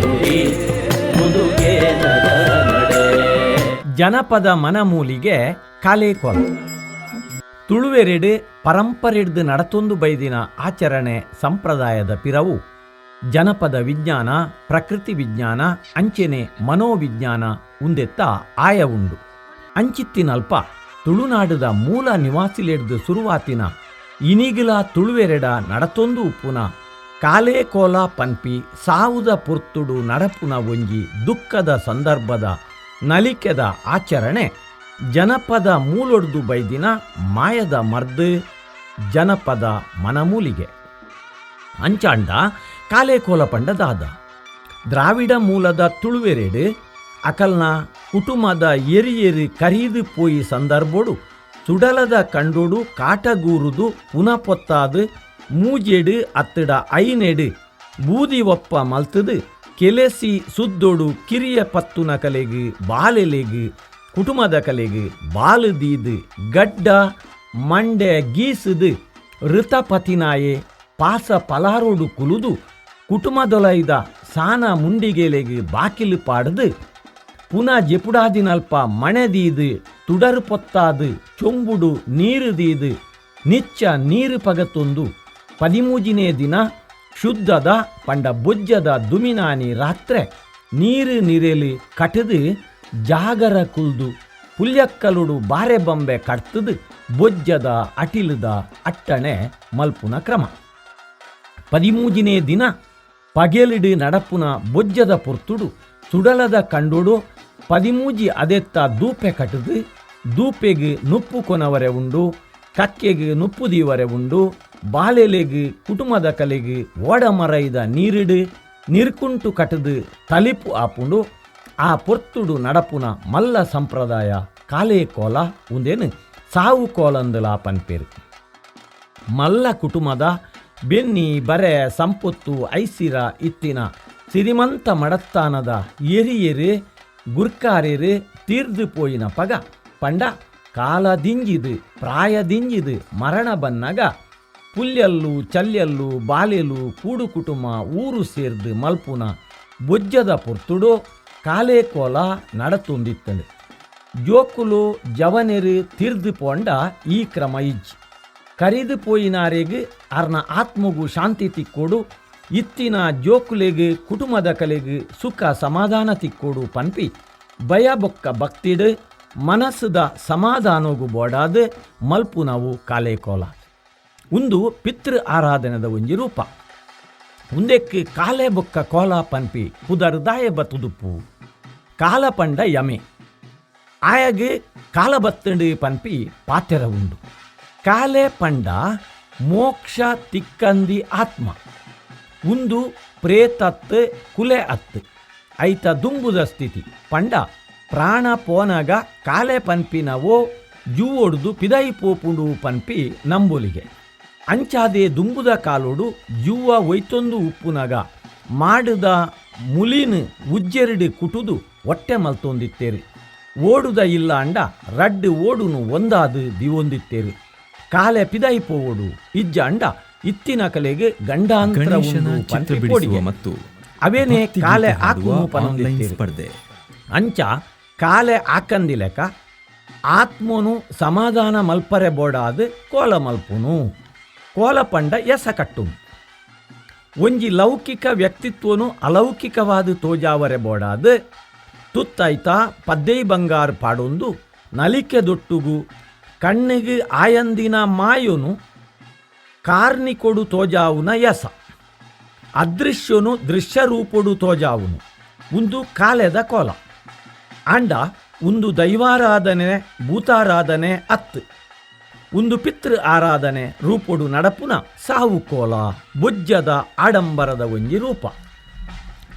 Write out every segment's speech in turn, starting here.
ನುಡಿ ಜನಪದ ಮನಮೂಲಿಗೆ ಕಾಲೇಕೊಲ ತುಳುವೆರೆಡು ಪರಂಪರೆಡ್ದು ನಡತೊಂದು ಬೈದಿನ ಆಚರಣೆ ಸಂಪ್ರದಾಯದ ಪಿರವು. ಜನಪದ ವಿಜ್ಞಾನ, ಪ್ರಕೃತಿ ವಿಜ್ಞಾನ, ಅಂಚೆನೆ ಮನೋವಿಜ್ಞಾನ ಉಂದೆತ್ತ ಆಯ ಉಂಡು. ಅಂಚಿತ್ತಿನಲ್ಪ ತುಳುನಾಡುದ ಮೂಲ ನಿವಾಸಿಲೆಡ್ದು ಸುರುವಾತಿನ ಇನಿಗಿಲ ತುಳುವೆರೆಡ ನಡತೊಂದು ಉಪ್ಪುನ ಕಾಲೇಕೋಲ ಪನ್ಪಿ, ಸಾವುದ ಪುರ್ತುಡು ನಡಪುನ ಒಂಜಿ ದುಃಖದ ಸಂದರ್ಭದ ನಲಿಕೆದ ಆಚರಣೆ, ಜನಪದ ಮೂಲೊಡ್ದು ಬೈದಿನ ಮಾಯದ ಮರ್ದು, ಜನಪದ ಮನಮೂಲಿಗೆ. ಅಂಚಾಂಡ ಕಾಲೇಕೋಲ ಪಂಡದಾದ. ದ್ರಾವಿಡ ಮೂಲದ ತುಳುವೆರೆಡು, ಅಕಲ್ನ ಕುಟುಂಬದ ಎರಿ ಎರಿ ಕರೀದು ಪೋಯಿ ಸಂದರ್ಭೋಡು, ಸುಡಲದ ಕಂಡುಡು ಕಾಟಗೂರುದು ಪುನಃ ಪೊತ್ತಾದು ಮೂಜೆಡು ಅತ್ತಡ ಐನೆಡು. ಬೂದಿ ಒಪ್ಪ ಮಲ್ತದು ಕೆಲೆಸಿ ಸುದ್ದೊಡು ಕಿರಿಯ ಪತ್ತುನ ಕಲೆಗು, ಬಾಲೆಲೆಗು ಕುಟುಂಬದ ಕಲೆಗು, ಬಾಲುದೀದು, ಗಡ್ಡ ಮಂಡೆ ಗೀಸುದು, ಋತಪತಿನಾಯೆ, ಪಾಸ ಪಲಾರೋಡು ಕುಲುದು ಕುಟುಂಬದೊಲೈದ ಸಾನ ಮುಂಡಿಗೆಲೆಗು ಬಾಕಿಲು ಪಾಡದು. ಪುನಃ ಜೆಪುಡಾದಿನಲ್ಪ ಮಣೆದೀದು ತುಡರು ಪೊತ್ತಾದು ಚೊಂಬುಡು ನೀರು ದೀದು ನಿಚ್ಚ ನೀರು ಪಗತೊಂದು ಪದಿಮೂಜಿನೇ ದಿನ ಶುದ್ಧದ ಪಂಡ ಬೊಜ್ಜದ ದುಮಿನಾನಿ ರಾತ್ರೆ ನೀರು ನಿರೆಲಿ ಕಟದು ಜಾಗರ ಕುಲ್ದು ಪುಲ್ಯಕ್ಕಲುಡು ಬಾರೆ ಬೊಂಬೆ ಕಟ್ತದು ಬೊಜ್ಜದ ಅಟಿಲದ ಅಟ್ಟಣೆ ಮಲ್ಪುನ ಕ್ರಮ. ಪದಿಮೂಜಿನೇ ದಿನ ಪಗೆಲಿಡು ನಡಪುನ ಬೊಜ್ಜದ ಪೊರ್ತುಡು ಸುಡಲದ ಕಂಡುಡು ಪದಿಮೂಜಿ ಅದೆತ್ತ ದೂಪೆ ಕಟದು ದೂಪೆಗೆ ನುಪ್ಪು ಕೊನವರೆ ಉಂಡು ಕಕ್ಕೆಗೆ ನುಪ್ಪು ದೀವರೆ ಉಂಡು ಬಾಲೆಲೆಗೆ, ಕುಟುಂಬದ ಕಲೆಗೆ ಓಡಮರೈದ ನೀರಿಡು, ನಿರ್ಕುಂಟು ಕಟದು ತಲಿಪು ಆಪುಂಡು, ಆ ಪೊರ್ತುಡು ನಡಪುನ ಮಲ್ಲ ಸಂಪ್ರದಾಯ ಕಾಲೇ ಕೋಲ ಉಂದೇನು ಸಾವು ಕೋಲಂದಲ ಪನ್ಪೇರು. ಮಲ್ಲ ಕುಟುಂಬದ ಬೆನ್ನಿ, ಬರೆ, ಸಂಪತ್ತು, ಐಸಿರ ಇತ್ತಿನ ಸಿರಿಮಂತ ಮಡತ್ತಾನದ ಎರಿಯರು ಗುರ್ಕಾರೆರೆ ತೀರ್ದು ಪೋಯಿನ ಪಗ ಪಂಡ ಕಾಲ ದಿಂಜಿದು ಪ್ರಾಯ ದಿಂಜಿದು ಮರಣ ಬನ್ನಗ ಪುಲ್ಯಲ್ಲು, ಚಲ್ಯಲ್ಲು, ಬಾಲೆಲು, ಕೂಡು ಕುಟುಂಬ, ಊರು ಸೇರ್ದು ಮಲ್ಪುನ ಬೊಜ್ಜದ ಪೊರ್ತುಡು ಕಾಲೇಕೋಲ ನಡತೊಂದಿತ್ತಂಡು ಜೋಕುಲು ಜವನೆರು ತಿರ್ದು ಪೋಂಡ ಈ ಕ್ರಮ ಇಜ್ಜಿ. ಕರಿದು ಪೋಯಿನಾರೆಗೆ ಅರ್ನ ಆತ್ಮಗು ಶಾಂತಿ ತಿಕ್ಕೋಡು, ಇತ್ತಿನ ಜೋಕುಲೆಗೆ ಕುಟುಂಬದ ಕಲೆಗೆ ಸುಖ ಸಮಾಧಾನ ತಿಕ್ಕೋಡು ಪನ್ಪಿ ಭಯ ಬೊಕ್ಕ ಭಕ್ತಿಡ್, ಮನಸ್ಸದ ಸಮಾಧಾನಗು ಬೋಡಾದ ಮಲ್ಪುನವು ಕಾಲೇಕೋಲ ಉಂದು ಪಿತೃ ಆರಾಧನೆದ ಒಂಜಿ ರೂಪ. ಉಂದೆಕ್ ಕಾಲೆ ಬೊಕ್ಕ ಕೋಲ ಪನ್ಪಿ ಪುದರ್ದಾಯ ಬತುದುಪ್ಪು. ಕಾಲ ಪಂಡ ಯಮೆ. ಆಯಗ್ ಕಾಲ ಬತ್ತಂಡು ಪನ್ಪಿ ಪಾತೆರ ಉಂಡು. ಕಾಲೆ ಪಂಡ ಮೋಕ್ಷ ತಿಕ್ಕಂದಿ ಆತ್ಮ. ಉಂದು ಪ್ರೇತತ್ ಕುಲೆ ಅತ್. ಐತ ದುಂಬುದ ಸ್ಥಿತಿ. ಪಂಡ ಪ್ರಾಣ ಪೋನಗ ಕಾಲೆ ಪನ್ಪಿನವೋ ಜೂವೊಡ್ದು ಪಿದೈ ಪೋಪುಂಡು ಪನ್ಪಿ ನಂಬುಲಿಗೆ. ಅಂಚಾದೆ ದುಂಬುದ ಕಾಲೋಡು ಜೂವ ಒಯ್ತೊಂದು ಉಪ್ಪುನಗ ಮಾಡುದ ಮುಲೀನ್ ಉಜ್ಜೆರಡು ಕುಟುದು ಹೊಟ್ಟೆ ಮಲ್ತೊಂದಿತ್ತೇರಿ. ಓಡುದ ಇಲ್ಲ ಅಂಡ ರಡ್ ಓಡುನು ಒಂದಾದು ದಿವೊಂದಿತ್ತೇರಿ. ಕಾಲೆ ಪಿದಾಯಿಪೋಡು ಇಜ್ಜ ಅಂಡ ಇತ್ತಿನ ಕಲೆಗೆ ಗಂಡಾಂತರ ಮತ್ತು ಅವೇನೇ ಕಾಲೆ ಹಾಕು. ಸ್ಪರ್ಧೆ. ಅಂಚ ಕಾಲೆ ಆಕಂದಿಲೆಕ ಆತ್ಮನು ಸಮಾಧಾನ ಮಲ್ಪರೆ ಬೋಡಾದ ಕೋಲ ಮಲ್ಪುನು. ಕೋಲ ಪಂಡ ಎಸ ಕಟ್ಟು ಒಂಜಿ ಲೌಕಿಕ ವ್ಯಕ್ತಿತ್ವನು ಅಲೌಕಿಕವಾದ ತೋಜಾವರೆ ಬೋಡಾದ, ತುತ್ತೈತ ಪದ್ದೈ ಬಂಗಾರ ಪಾಡೊಂದು ನಲಿಕೆ ದೊಟ್ಟುಗು, ಕಣ್ಣಿಗೆ ಆಯಂದಿನ ಮಾಯುನು ಕಾರ್ನಿಕೊಡು ತೋಜಾವುನ ಯಸ ಅದೃಶ್ಯನು ದೃಶ್ಯರೂಪುಡು ತೋಜಾವುನು ಒಂದು ಕಾಲೆದ ಕೋಲ. ಅಂಡ ಒಂದು ದೈವಾರಾಧನೆ ಭೂತಾರಾಧನೆ ಅತ್ ಒಂದು ಪಿತೃ ಆರಾಧನೆ ರೂಪುಡು ನಡಪುನ ಸಾವು ಕೋಲ ಬುಜ್ಜದ ಆಡಂಬರದ ಒಂಜಿ ರೂಪ.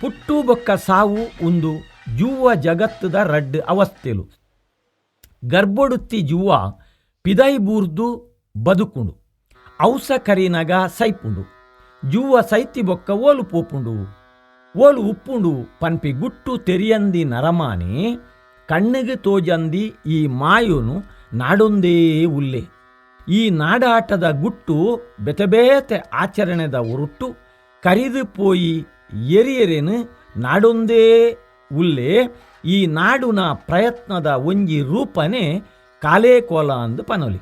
ಪುಟ್ಟು ಬೊಕ್ಕ ಸಾವು ಒಂದು ಜೂವ ಜಗತ್ತದ ರಡ್ ಅವಸ್ಥೆಲು. ಗರ್ಭೊಡುತ್ತಿ ಜೂವ ಪಿದೈ ಬೂರ್ದು ಬದುಕುಂಡು ಔಸ ಕರಿನಗ ಸೈಪುಂಡು. ಜೂವ ಸೈತಿ ಬೊಕ್ಕ ಓಲು ಪೋಪುಂಡು, ಓಲು ಉಪ್ಪುಂಡು ಪನ್ಪಿ ಗುಟ್ಟು ತೆರಿಯಂದಿ ನರಮಾನಿ, ಕಣ್ಣಿಗೆ ತೋಜಂದಿ ಈ ಮಾಯುನು ನಾಡೊಂದೇ ಉಲ್ಲೆ. ಈ ನಾಡಾಟದ ಗುಟ್ಟು ಬೆತಬೇತೆ ಆಚರಣೆದ ಉರುಟ್ಟು ಕರಿದು ಪೋಯಿ ಎರಿಯರೇನು ನಾಡೊಂದೇ ಉಲ್ಲೇ ಈ ನಾಡುನ ಪ್ರಯತ್ನದ ಒಂಜಿ ರೂಪನೇ ಕಾಲೇಕೋಲ ಅಂದು ಪನೊಲಿ.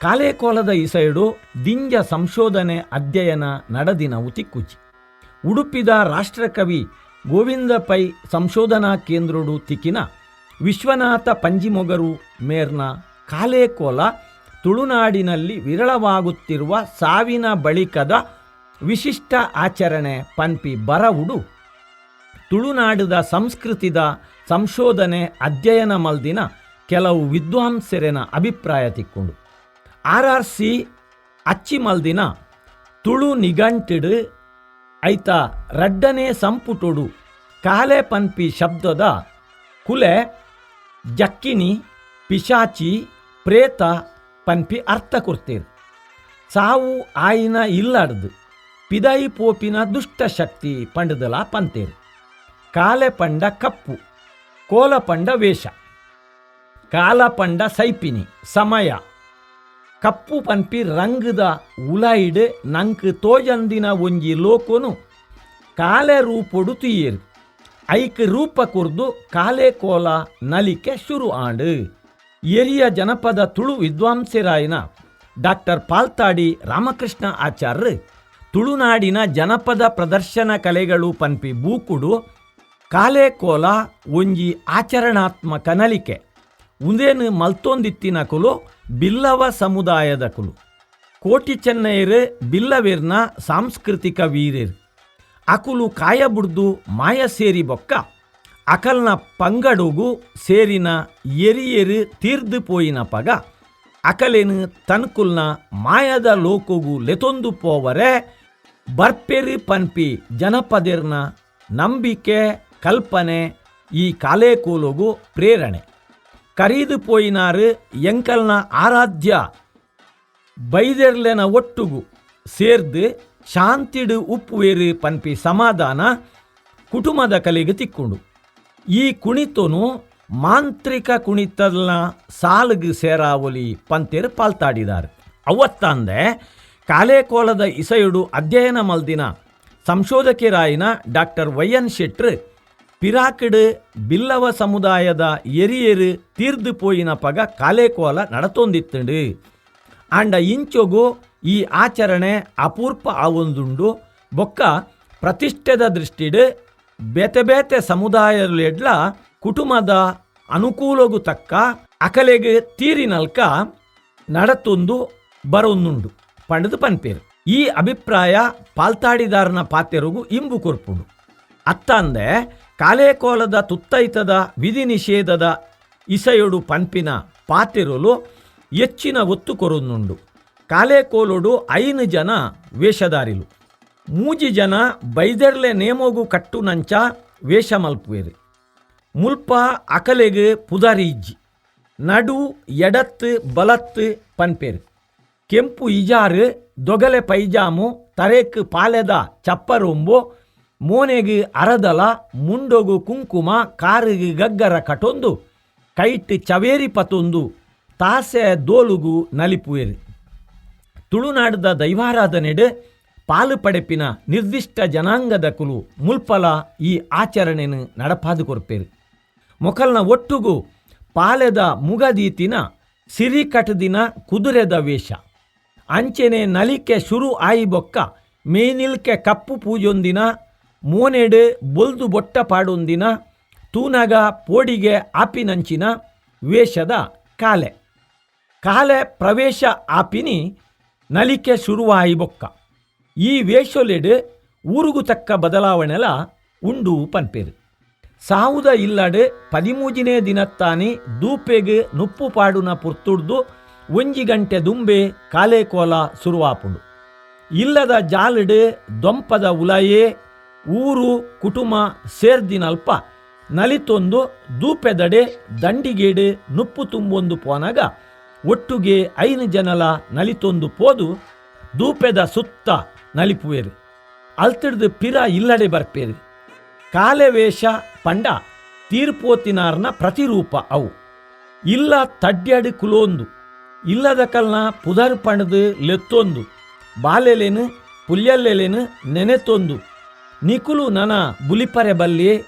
ಕಾಲೇಕೋಲದ ಸೈಡು ದಿಂಜ ಸಂಶೋಧನೆ ಅಧ್ಯಯನ ನಡೆದಿನ ಉತಿಕ್ಕುಚಿ. ಉಡುಪಿದ ರಾಷ್ಟ್ರಕವಿ ಗೋವಿಂದ ಪೈ ಸಂಶೋಧನಾ ಕೇಂದ್ರಡು ತಿಕ್ಕಿನ ವಿಶ್ವನಾಥ ಪಂಜಿಮೊಗರು ಮೇರ್ನ ಕಾಲೇಕೋಲ ತುಳುನಾಡಿನಲ್ಲಿ ವಿರಳವಾಗುತ್ತಿರುವ ಸಾವಿನ ಬಳಿಕದ ವಿಶಿಷ್ಟ ಆಚರಣೆ ಪನ್ಪಿ ಬರವುಡು. ತುಳುನಾಡದ ಸಂಸ್ಕೃತಿದ ಸಂಶೋಧನೆ ಅಧ್ಯಯನ ಮಲ್ದಿನ ಕೆಲವು ವಿದ್ವಾಂಸರೆನ ಅಭಿಪ್ರಾಯ ತಿಕ್ಕೊಂಡು. ಆರ್ ಆರ್ ಸಿ ಅಚ್ಚಿ ಮಲ್ದಿನ ತುಳು ನಿಘಂಟಿಡು ಐತ ರಡ್ಡನೇ ಸಂಪುಟುಡು ಕಾಲೆ ಪನ್ಪಿ ಶಬ್ದದ ಕುಲೆ ಜಕ್ಕಿನಿ, ಪಿಶಾಚಿ, ಪ್ರೇತ ಪನ್ಪಿ ಅರ್ಥ ಕೊಡ್ತೇನೆ. ಸಾವು ಆಯಿನ ಇಲ್ಲಾಡ್ದು. ಪಿದಾಯಿ ಪೋಪಿನ ದುಷ್ಟ ಶಕ್ತಿ ಪಂಡದಲ ಪಂತೇರು ಕಾಲೆ ಪಂಡ ಕಪ್ಪು, ಕೋಲ ಪಂಡ ವೇಷ. ಕಾಲ ಪಂಡ ಸೈಪಿನಿ, ಸಮಯ. ಕಪ್ಪು ಪನ್ಪಿ ರಂಗದ ಉಲಾಯಿಡ್ ನಂಕ್ ತೋಜಂದಿನ ಒಂಜಿ ಲೋಕೋನು. ಕಾಲೆ ರೂಪೊಡು ತುಯ್ಯರು. ಐಕ್ ರೂಪ ಕುರ್ದು ಕಾಲೆ ಕೋಲ ನಲಿಕೆ ಶುರು ಆಂಡು. ಎರಿಯ ಜನಪದ ತುಳು ವಿದ್ವಾಂಸರಾಯಿನ ಡಾಕ್ಟರ್ ಪಾಲ್ತಾಡಿ ರಾಮಕೃಷ್ಣ ಆಚಾರ್ಯ ತುಳುನಾಡಿನ ಜನಪದ ಪ್ರದರ್ಶನ ಕಲೆಗಳು ಪನ್ಪಿ ಬೂಕುಡು, ಕಾಲೆ ಕೋಲ, ಒಂಜಿ ಆಚರಣಾತ್ಮಕ ನಲಿಕೆ, ಉಂದೇನು ಮಲ್ತೊಂದಿತ್ತಿನ ಕುಲು, ಬಿಲ್ಲವ ಸಮುದಾಯದ ಕುಲು. ಕೋಟಿ ಚೆನ್ನೈರ್ ಬಿಲ್ಲವೇರ್ನ ಸಾಂಸ್ಕೃತಿಕ ವೀರಿರ್ ಅಕುಲು ಕಾಯಬುಡ್ದು ಮಾಯ ಸೇರಿ ಬೊಕ್ಕ. ಅಕಲ್ನ ಪಂಗಡುಗು ಸೇರಿನ ಎರಿಯೆರು ತೀರ್ದು ಪೋಯಿನ ಪಗ, ಅಕಲೇನು ತನ್ಕುಲ್ನ ಮಾಯದ ಲೋಕುಗು ಲೆತೊಂದು ಪೋವರೆ, ಬರ್ಪೆರಿ ಪನ್ಪಿ ಜನಪದೆರ್ನ ನಂಬಿಕೆ, ಕಲ್ಪನೆ, ಈ ಕಾಲೇಕೂಲುಗು ಪ್ರೇರಣೆ. ಕರೀದು ಪೋಯಿನಾರು ಎಂಕಲ್ನ ಆರಾಧ್ಯ, ಬೈದೆರ್ಲೆನ ಒಟ್ಟುಗು ಸೇರ್ದು ಶಾಂತಿಡು ಉಪ್ಪುವೇರು ಪನ್ಪಿ ಸಮಾಧಾನ ಕುಟುಂಬದ ಕಲೆಗೆ ತಿಕ್ಕೊಂಡು. ಈ ಕುಣಿತನು ಮಾಂತ್ರಿಕ ಕುಣಿತಲ್ನ ಸಾಲ್ಗ್ ಸೇರಾವಲಿ ಪಂತೇರು ಪಾಲ್ತಾಡಿದ್ದಾರೆ ಅವತ್ತಂದೆ ಕಾಲೇಕೋಲದ ಇಸೆಯುಡು ಅಧ್ಯಯನ ಮಲ್ದಿನ ಸಂಶೋಧಕರಾಯಿನ ಡಾಕ್ಟರ್ ವೈ ಎನ್ ಶೆಟ್ರ್ ಪಿರಾಕಿಡು ಬಿಲ್ಲವ ಸಮುದಾಯದ ಎರಿಯರು ತೀರ್ದು ಪೋಯಿನ ಪಗ ಕಾಲೇಕೋಲ ನಡತೊಂದಿತ್ತುಂಡು. ಆಂಡ ಇಂಚೊಗು ಈ ಆಚರಣೆ ಅಪೂರ್ವ ಆವೊಂದುಂಡು. ಬೊಕ್ಕ ಪ್ರತಿಷ್ಠೆದ ದೃಷ್ಟಿಡು ಬೇತೆ ಬೇತೆ ಸಮುದಾಯಲೆಡ್ಲ ಕುಟುಂಬದ ಅನುಕೂಲಗೂ ತಕ್ಕ ಅಕಲೆಗೆ ತೀರಿನಲ್ಕ ನಡತೊಂದು ಬರೊಂದುಂಡು. ಪಂಡದು ಪನ್ಪೇರು, ಈ ಅಭಿಪ್ರಾಯ ಪಾಲ್ತಾಡಿದಾರನ ಪಾತೆರುಗು ಇಂಬು ಕೊರ್ಪುಂಡು. ಅತ್ತಂದೆ ಕಾಲೇಕೋಲದ ತುತ್ತೈತದ ವಿಧಿ ನಿಷೇಧದ ಇಸೆಯೊಡು ಪನ್ಪಿನ ಪಾತೆರುಲು ಹೆಚ್ಚಿನ ಒತ್ತು ಕೊರೊಂದುಂಡು. ಕಾಲೇಕೋಲುಡು ಐನು ಜನ ವೇಷಧಾರಿಲು. ಮೂಜಿ ಜನ ಬೈದರ್ಲೆ ನೇಮೋಗು ಕಟ್ಟು ನಂಚ ವೇಷ ಮಲ್ಪುವೆರ್. ಮುಲ್ಪ ಅಕಲೆಗೆ ಪುದರಿಜ್ಜಿ ನಡು ಎಡತ್ತು ಬಲತ್ತು ಪನ್ಪೇರು. ಕೆಂಪು ಇಜಾರು ದೊಗಲೆ ಪೈಜಾಮು ತರೇಕ್ ಪಾಲೆದ ಚಪ್ಪರೊಂಬು ಮೋನೆಗೆ ಅರದಲ ಮುಂಡೊಗು ಕುಂಕುಮ ಕಾರಿಗೆ ಗಗ್ಗರ ಕಟೊಂದು ಕೈಟ್ ಚವೇರಿ ಪತೊಂದು ತಾಸೆ ದೋಲುಗು ನಲಿಪುವೆರು. ತುಳುನಾಡದ ದೈವಾರಾಧನೆಡೆ ಪಾಲು ಪಡೆಪಿನ ನಿರ್ದಿಷ್ಟ ಜನಾಂಗದ ಕುಲು ಮುಲ್ಪಲ ಈ ಆಚರಣೆಯನ್ನು ನಡಪಾದು ಕೊರ್ಪೇರು ಮೊಕಲ್ನ ಒಟ್ಟುಗು ಪಾಲೆದ ಮುಗದೀತಿನ ಸಿರಿ ಕಟದಿನ ಕುದುರೆದ ವೇಷ. ಅಂಚೆನೆ ನಲಿಕೆ ಶುರು ಆಯಿ ಬೊಕ್ಕ ಮೇನಿಲ್ಕೆ ಕಪ್ಪು ಪೂಜೊಂದಿನ, ಮೋನೆಡು ಬೊಲ್ದು ಬೊಟ್ಟ ಪಾಡೊಂದಿನ, ತೂನಗ ಪೋಡಿಗೆ ಆಪಿನಂಚಿನ ವೇಷದ ಕಾಲೆ. ಕಾಲೆ ಪ್ರವೇಶ ಆಪಿನಿ ನಲಿಕೆ ಶುರುವಾಯಿ ಈ ವೇಷೊಲೆಡ್ ಊರುಗು ತಕ್ಕ ಬದಲಾವಣೆಲ ಉಂಡು ಪನ್ಪೇರು. ಸಾವುದ ಇಲ್ಲಡೆ ಪದಿಮೂಜಿನೇ ದಿನತ್ತಾನಿ ದೂಪೆಗೆ ನುಪ್ಪು ಪಾಡುನ ಪುರ್ತುಡ್ದು ಒಂಜಿ ಗಂಟೆ ದುಂಬೆ ಕಾಲೇಕೋಲ ಸುರುವಾಪುಂಡು. ಇಲ್ಲದ ಜಾಲಡೆ ದೊಂಪದ ಉಲಯೇ ಊರು ಕುಟುಂಬ ಸೇರ್ದಿನಲ್ಪ ನಲಿತೊಂದು ದೂಪೆದಡೆ ದಂಡಿಗೇಡೆ ನುಪ್ಪು ತುಂಬೊಂದು ಪೋನಗ ಒಟ್ಟುಗೆ ಐನು ಜನಲ ನಲಿತೊಂದು ಪೋದು ದೂಪೆದ ಸುತ್ತ ಅಲ್ತಿಡ್ದು ಪಿರ ಇಲ್ಲಡೆ ಬರ್ಪೇರು. ಕಾಲೆ ವೇಷ ಪಂಡ ತೀರ್ಪೋತಿನಾರ್ನ ಪ್ರತಿರೂಪ ಅವು. ಇಲ್ಲ ತಡ್ಯಡು ಕುಲೋಂದು. ಇಲ್ಲದ ಕಲ್ನ ಪುದರ್ ಪಣದು ಲೆತ್ತೊಂದು. ಬಾಲೆಲೆನು ಪುಲ್ಯಲ್ಲೆಲೆನು ನೆನೆತೊಂದು. ನಿಕುಲು ನನ ಬುಲಿಪರೆ ಬಲ್ಲಿ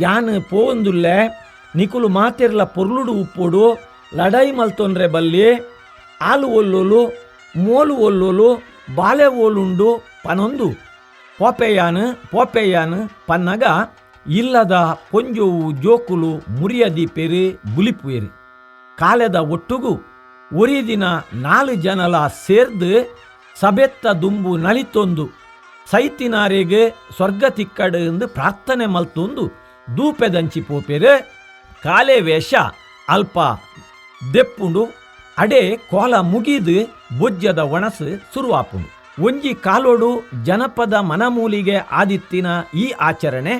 ಯಾನ್ ಪೋವಂದುಲ್ಲೆ, ನಿಕುಲು ಮಾತೆರ್ಲ ಪೊರ್ಲುಡು ಉಪ್ಪುಡು, ಲಡೈ ಮಲ್ತೊಂದ್ರೆ ಬಲ್ಲಿ ಆಲು ಒಲ್ಲೋಲು, ಮೋಲು ಒಲ್ಲೋಲು, ಬಾಲೆ ಓಲುಂಡು ಪನೊಂದು. ಪೋಪೆಯಾನು ಪೋಪೆಯಾನು, ಪನ್ನಗ, ಇಲ್ಲದ ಪೊಂಜೋವು, ಜೋಕುಲು, ಮುರಿಯದಿ ಪೆರಿ ಬುಲಿಪುಯರಿ ಕಾಲೆದ ಒಟ್ಟುಗು ಒರಿ ದಿನ ನಾಲ್ಕು ಜನಲ ಸೇರ್ದು, ಸಬೆತ್ತ ದುಂಬು ನಲಿತೊಂದು. ಸೈತಿನಾರಿಗೆ ಸ್ವರ್ಗ ತಿಕ್ಕಡು ಎಂದು ಪ್ರಾರ್ಥನೆ ಮಲ್ತೊಂದು. ದೂಪೆದಂಚಿ ಪೋಪೆರೆ ಕಾಲೆ ವೇಷ, ಅಲ್ಪ ದೆಪ್ಪುಂಡು. ಅಡೆ, ಕೋಲ ಮುಗಿದು ಬೊಜ್ಜದ ಒಣಸು ಸುರುವಾಪುಂಡು. ಒಂಜಿ ಕಾಲೋಡು ಜನಪದ ಮನಮೂಲಿಗೆ ಆದಿತ್ತಿನ ಈ ಆಚರಣೆ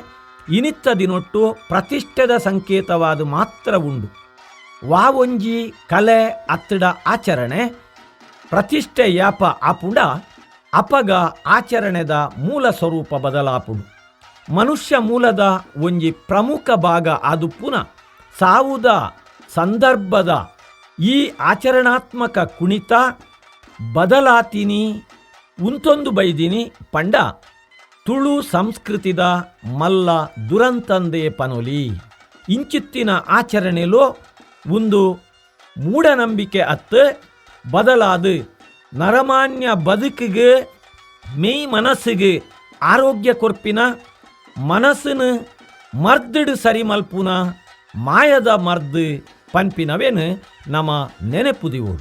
ಇನಿತ್ತ ದಿನೊಟ್ಟು ಪ್ರತಿಷ್ಠೆದ ಸಂಕೇತವಾದ ಮಾತ್ರ ಉಂಡು. ವಾವೊಂಜಿ ಕಲೆ ಅತ್ತಡ ಆಚರಣೆ, ಪ್ರತಿಷ್ಠೆ ಯಾಪ ಆಪುಂಡ, ಅಪಗ ಆಚರಣೆದ ಮೂಲ ಸ್ವರೂಪ ಬದಲಾಪುಡು. ಮನುಷ್ಯ ಮೂಲದ ಒಂಜಿ ಪ್ರಮುಖ ಭಾಗ ಅದು ಪುನಃ ಸಾವುದ ಸಂದರ್ಭದ ಈ ಆಚರಣಾತ್ಮಕ ಕುಣಿತ ಬದಲಾತಿನಿ ಉಂತೊಂದು ಬೈದಿನಿ ಪಂಡ. ತುಳು ಸಂಸ್ಕೃತಿದ ಮಲ್ಲ ದುರಂತಂದೆ ಪನೊಲಿ. ಇಂಚಿತ್ತಿನ ಆಚರಣೆಲು ಒಂದು ಮೂಢನಂಬಿಕೆ ಅತ್ತ ಬದಲಾದ ನರಮಾನ್ಯ ಬದುಕಿಗೆ, ಮೇಯ್ ಮನಸ್ಸಿಗೆ ಆರೋಗ್ಯ ಕೊರ್ಪಿನ ಮನಸ್ಸಿನ ಮರ್ದಿಡು ಸರಿಮಲ್ಪುನ ಮಾಯದ ಮರ್ದು ಪನ್ಪಿನವೇನು ನಮ್ಮ ನೆನೆಪುದಿವು